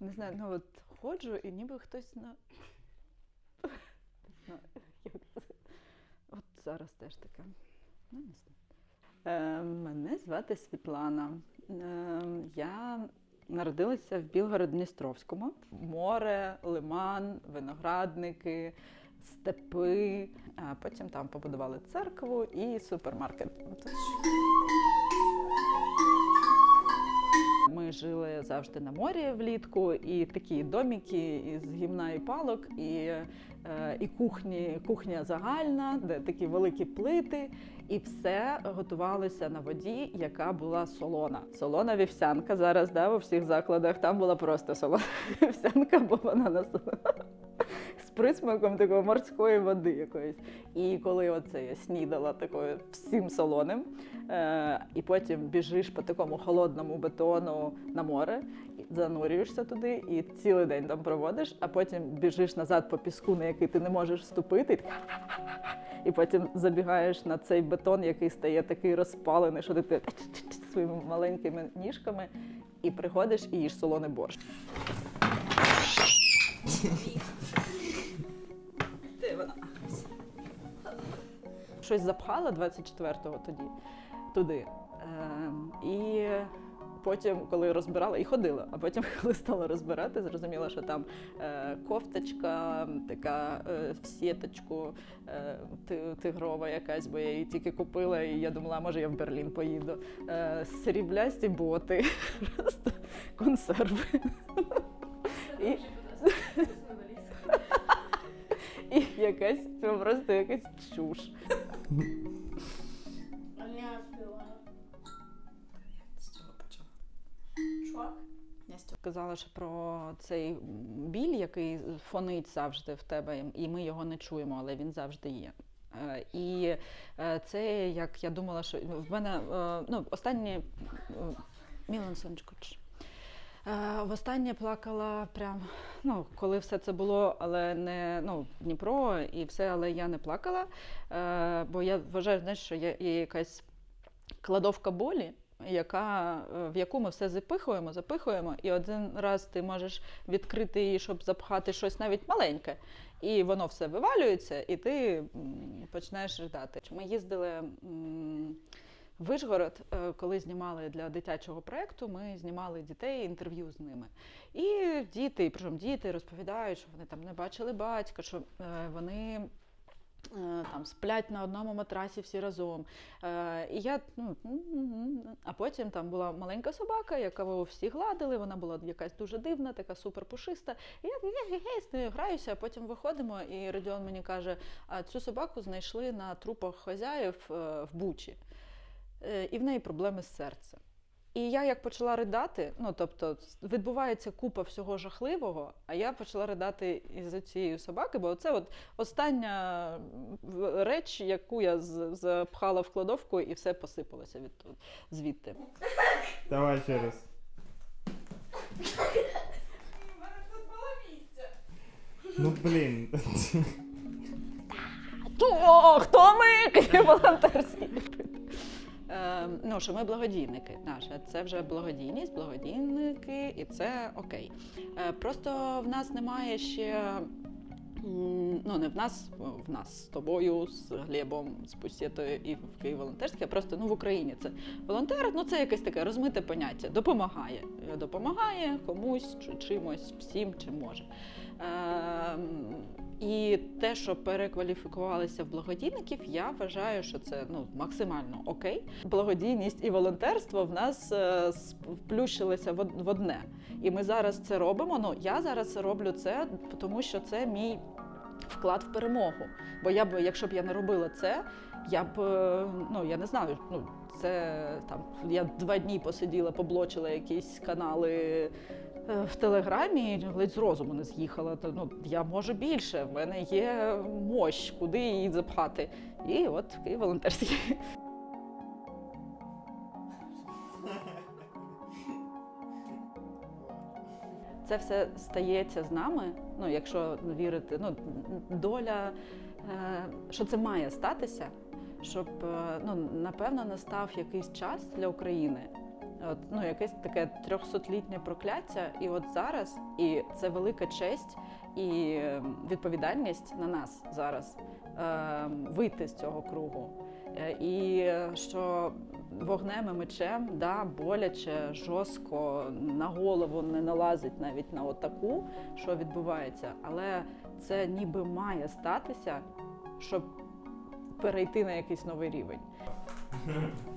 Не знаю, ну от ходжу і ніби хтось на. От зараз теж таке. Ну, не знаю. Е, мене звати Світлана. Е, я народилася в Білгород-Дністровському. Море, лиман, виноградники, степи. Потім там побудували церкву і супермаркет. Тут Ми жили завжди на морі влітку, і такі доміки із гімна і палок, і, е, і кухні, кухня загальна, де такі великі плити, і все готувалося на воді, яка була солона. Солона вівсянка зараз да, у всіх закладах. Там була просто солона вівсянка, бо вона на з присмаком такої морської води якоїсь. І коли оце я снідала такою всім солоним, е, і потім біжиш по такому холодному бетону на море, занурюєшся туди і цілий день там проводиш, а потім біжиш назад по піску, на який ти не можеш ступити. і потім забігаєш на цей бетон, який стає такий розпалений, що ти своїми маленькими ніжками, і приходиш і їш солоний борщ. Щось запхала 24-го тоді туди. Ем, і потім, коли розбирала, і ходила, а потім, коли стала розбирати, зрозуміла, що там е, кофточка, така е, в сіточку е, тигрова якась, бо я її тільки купила, і я думала, може я в Берлін поїду. Е, сріблясті боти, просто консерви. І, і якась це просто якась чуш. А співаю. З цього почала. Казала що про цей біль, який фонить завжди в тебе, і ми його не чуємо, але він завжди є. Е, І е, це як я думала, що в мене е, ну, останні Мілан сонечко. Востаннє плакала прям, ну, коли все це було, але не ну, Дніпро і все, але я не плакала. Е, Бо я вважаю, знаєш, що є, є якась кладовка болі, яка, е, в яку ми все запихуємо, запихуємо, і один раз ти можеш відкрити її, щоб запхати щось навіть маленьке, і воно все вивалюється, і ти починаєш ридати. Ми їздили. М, в Вишгород, е, коли знімали для дитячого проєкту, ми знімали дітей, інтерв'ю з ними. І діти, причому діти розповідають, що вони там не бачили батька, що е, вони е, там сплять на одному матрасі всі разом. І я, ну, а потім там була маленька собака, яку всі гладили, вона була якась дуже дивна, така супер пушиста. І я з нею граюся, а потім виходимо, і Родіон мені каже: а цю собаку знайшли на трупах хазяїв в Бучі. Е, І в неї проблеми з серцем. І я як почала ридати, ну тобто відбувається купа всього жахливого, а я почала ридати із цієї собаки, бо це от остання реч, яку я запхала в кладовку, і все посипалося від звідти. Давай ще раз. Ну блін. Хто? Ми? Е, ну, що ми благодійники. Наша це вже благодійність, благодійники, і це окей. Е, просто в нас немає ще. Ну, не в нас, в нас з тобою, з Глебом, з Пусєтою і в Київ волонтерське, а просто ну, в Україні це волонтер, ну це якесь таке розмите поняття. Допомагає. Е, Допомагає комусь, чи- чимось, всім, чим може. Ем, і те, що перекваліфікувалися в благодійників, я вважаю, що це ну максимально окей. Благодійність і волонтерство в нас е, сплющилися в одне. І ми зараз це робимо. Ну я зараз роблю це, тому що це мій вклад в перемогу. Бо я б, якщо б я не робила це, я б е, ну я не знаю. Ну це там я два дні посиділа, поблочила якісь канали в телеграмі, ледь з розуму не з'їхала. То ну я можу більше. В мене є мощ, куди її запхати. І от такий волонтерський. Це все стається з нами. Ну, якщо вірити, ну доля, е, що це має статися, щоб е, ну напевно настав якийсь час для України, От, ну, якесь таке трьохсотлітнє прокляття. І от зараз, і це велика честь і е, відповідальність на нас зараз е, вийти з цього кругу. Е, І е, що вогнем і мечем, да, боляче, жорстко, на голову не налазить навіть на отаку, що відбувається. Але це ніби має статися, щоб перейти на якийсь новий рівень.